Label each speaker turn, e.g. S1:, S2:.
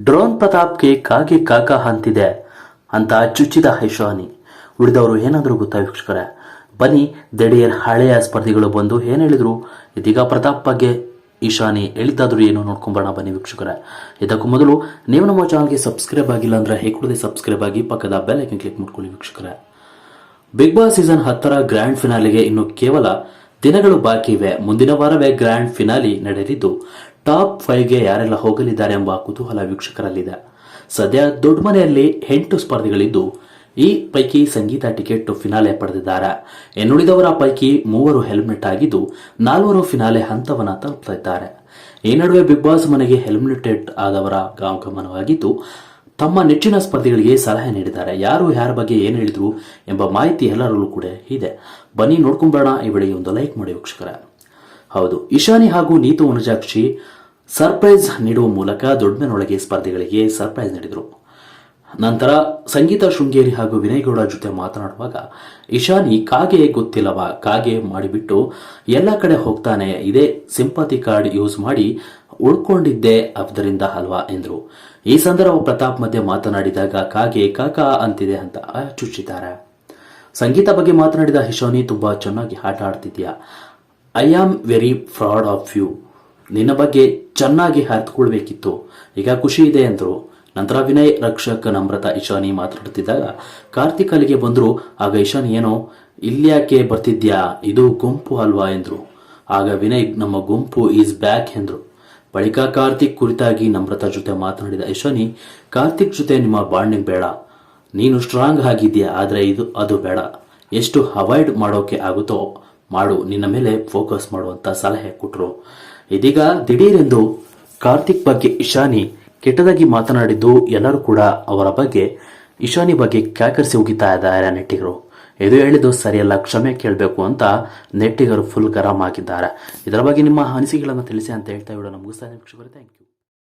S1: Drone ಪ್ರತಾಪ್ಗೆ ಕಾಗೆ ಕಾಕ ಅಂತಿದೆ ಅಂತ ಚುಚ್ಚಿದ ಐಶಾನಿ ಉಳಿದವರು ಏನಾದರೂ ಗೊತ್ತಾ ವೀಕ್ಷಕರ? ಬನ್ನಿ, ದಡಿಯರ್ ಹಳೆಯ ಸ್ಪರ್ಧಿಗಳು ಬಂದು ಏನು ಹೇಳಿದ್ರು? ಇದೀಗ ಪ್ರತಾಪ್ ಬಗ್ಗೆ ಈಶಾನಿ ಹೇಳಿದ್ದಾದ್ರು ಏನು ನೋಡ್ಕೊಂಬರೋಣ ಬನ್ನಿ ವೀಕ್ಷಕರ. ಇದಕ್ಕೂ ಮೊದಲು ನೀವು ನಮ್ಮ ಚಾನಲ್ಗೆ ಸಬ್ಸ್ಕ್ರೈಬ್ ಆಗಿಲ್ಲ ಅಂದ್ರೆ ಹೇಗೆ ಸಬ್ಸ್ಕ್ರೈಬ್ ಆಗಿ ಪಕ್ಕದ ಬೆಲ್ ಐಕನ್ ಕ್ಲಿಕ್ ಮಾಡ್ಕೊಳ್ಳಿ ವೀಕ್ಷಕರ. ಬಿಗ್ ಬಾಸ್ ಸೀಸನ್ ಹತ್ತರ ಗ್ರ್ಯಾಂಡ್ ಫಿನಾಲಿಗೆ ಇನ್ನು ಕೇವಲ ದಿನಗಳು ಬಾಕಿ ಇವೆ. ಮುಂದಿನ ವಾರವೇ ಗ್ರ್ಯಾಂಡ್ ಫಿನಾಲಿ ನಡೆಯಲಿದ್ದು ಟಾಪ್ ಫೈವ್ಗೆ ಯಾರೆಲ್ಲ ಹೋಗಲಿದ್ದಾರೆ ಎಂಬ ಕುತೂಹಲ ವೀಕ್ಷಕರಲ್ಲಿದೆ. ಸದ್ಯ ದೊಡ್ಡ ಮನೆಯಲ್ಲಿ ಎಂಟು ಸ್ಪರ್ಧಿಗಳಿದ್ದು, ಈ ಪೈಕಿ ಸಂಗೀತ ಟಿಕೆಟ್ ಫಿನಾಲೆ ಪಡೆದಿದ್ದಾರೆ. ಇನ್ನುಳಿದವರ ಪೈಕಿ ಮೂವರು ಹೆಲ್ಮೆಟ್ ಆಗಿದ್ದು, ನಾಲ್ವರು ಫಿನಾಲೆ ಹಂತವನ್ನು ತಲುಪಲಿದ್ದಾರೆ ಈ ನಡುವೆ ಬಿಗ್ ಬಾಸ್ ಮನೆಗೆ ಹೆಲ್ಮೆಟೆಡ್ ಆದವರ ಗಮನವಾಗಿದ್ದು, ತಮ್ಮ ನೆಚ್ಚಿನ ಸ್ಪರ್ಧಿಗಳಿಗೆ ಸಲಹೆ ನೀಡಿದ್ದಾರೆ. ಯಾರು, ಯಾರ ಬಗ್ಗೆ ಏನು ಹೇಳಿದ್ರು ಎಂಬ ಮಾಹಿತಿ ಎಲ್ಲರಲ್ಲೂ ಕೂಡ ಇದೆ. ಬನ್ನಿ ನೋಡ್ಕೊಂಬರೋಣ ಈ ವಿಡಿಯೋ ಒಂದು ಲೈಕ್ ಮಾಡಿ ವೀಕ್ಷಕರ. ಹೌದು. ಇಶಾನಿ ಹಾಗೂ ನೀತು ಅನುಜಾಕ್ಷಿ ಸರ್ಪ್ರೈಸ್ ನೀಡುವ ಮೂಲಕ ದೊಡ್ಡಮೆನೊಳಗೆ ಸ್ಪರ್ಧೆಗಳಿಗೆ ಸರ್ಪ್ರೈಸ್ ನೀಡಿದರು. ನಂತರ ಸಂಗೀತ ಶೃಂಗೇರಿ ಹಾಗೂ ವಿನಯ್ ಗೌಡ ಜೊತೆ ಮಾತನಾಡುವಾಗ ಇಶಾನಿ ಕಾಗೆ ಗೊತ್ತಿಲ್ಲವ, ಕಾಗೆ ಮಾಡಿಬಿಟ್ಟು ಎಲ್ಲ ಕಡೆ ಹೋಗ್ತಾನೆ, ಇದೇ ಸಿಂಪತಿ ಕಾರ್ಡ್ ಯೂಸ್ ಮಾಡಿ ಉಳ್ಕೊಂಡಿದ್ದೆ ಅದರಿಂದ ಅಲ್ವಾ ಎಂದರು. ಈ ಸಂದರ್ಭ ಪ್ರತಾಪ್ ಮಧ್ಯೆ ಮಾತನಾಡಿದಾಗ ಕಾಗೆ ಕಾಕ ಅಂತಿದೆ ಅಂತ ಚುಚ್ಚಿದ್ದಾರೆ ಸಂಗೀತ ಬಗ್ಗೆ ಮಾತನಾಡಿದ ಇಶಾನಿ ತುಂಬಾ ಚೆನ್ನಾಗಿ ಆಟ ಆಡ್ತಿದ್ಯಾ? I am very proud of you ನಿನ್ನ ಬಗ್ಗೆ ಚೆನ್ನಾಗಿ ಹರಿದುಕೊಳ್ಬೇಕಿತ್ತು ಈಗ ಖುಷಿ ಇದೆ ಅಂದರು. ನಂತರ ವಿನಯ್ ರಕ್ಷಕ ನಮ್ರತಾ ಇಶಾನಿ ಮಾತನಾಡುತ್ತಿದ್ದಾಗ ಕಾರ್ತಿಕ್ ಅಲ್ಲಿಗೆ ಬಂದರು, ಆಗ ಇಶಾನಿ ಏನೋ? ಇಲ್ಯಾಕೆ ಬರ್ತಿದ್ಯಾ? ಇದು ಗುಂಪು ಅಲ್ವಾ? ಎಂದರು. ಆಗ ವಿನಯ್, ನಮ್ಮ ಗುಂಪು ಈಸ್ ಬ್ಯಾಕ್ ಎಂದರು. ಬಳಿಕ ಕಾರ್ತಿಕ್ ಕುರಿತಾಗಿ ನಮ್ರತ ಜೊತೆ ಮಾತನಾಡಿದ ಇಶಾನಿ, ಕಾರ್ತಿಕ್ ಜೊತೆ ನಿಮ್ಮ ಬಾಂಡಿಂಗ್ ಬೇಡ. ನೀನು ಸ್ಟ್ರಾಂಗ್ ಆಗಿದ್ಯಾ ಆದರೆ ಇದು, ಅದು ಬೇಡ. ಎಷ್ಟು ಅವಾಯ್ಡ್ ಮಾಡೋಕೆ ಆಗುತ್ತೋ ಮಾಡು, ನಿನ್ನ ಮೇಲೆ ಫೋಕಸ್ ಮಾಡುವಂತ ಸಲಹೆ ಕೊಟ್ಟರು ಇದೀಗ ದಿಢೀರೆಂದು ಕಾರ್ತಿಕ್ ಬಗ್ಗೆ ಇಶಾನಿ ಕೆಟ್ಟದಾಗಿ ಮಾತನಾಡಿದ್ದು ಎಲ್ಲರೂ ಕೂಡ ಅವರ ಬಗ್ಗೆ, ಇಶಾನಿ ಬಗ್ಗೆ ಕ್ಯಾಕರಿಸಿ ಹೋಗಿತಾ ಇದ್ದಾರೆ ನೆಟ್ಟಿಗರು. ಇದು ಹೇಳಿದ್ದು ಸರಿಯಲ್ಲ, ಕ್ಷಮೆ ಕೇಳಬೇಕು ಅಂತ ನೆಟ್ಟಿಗರು ಫುಲ್ ಗರಂ ಆಗಿದ್ದಾರೆ. ಇದರ ಬಗ್ಗೆ ನಿಮ್ಮ ಅನಿಸಿಕೆಗಳನ್ನು ತಿಳಿಸಿ ಅಂತ ಹೇಳ್ತಾ ವಿಡಿಯೋನ ಮುಗಿಸ್ತಾ ಇದ್ದೀನಿ ಥ್ಯಾಂಕ್ ಯು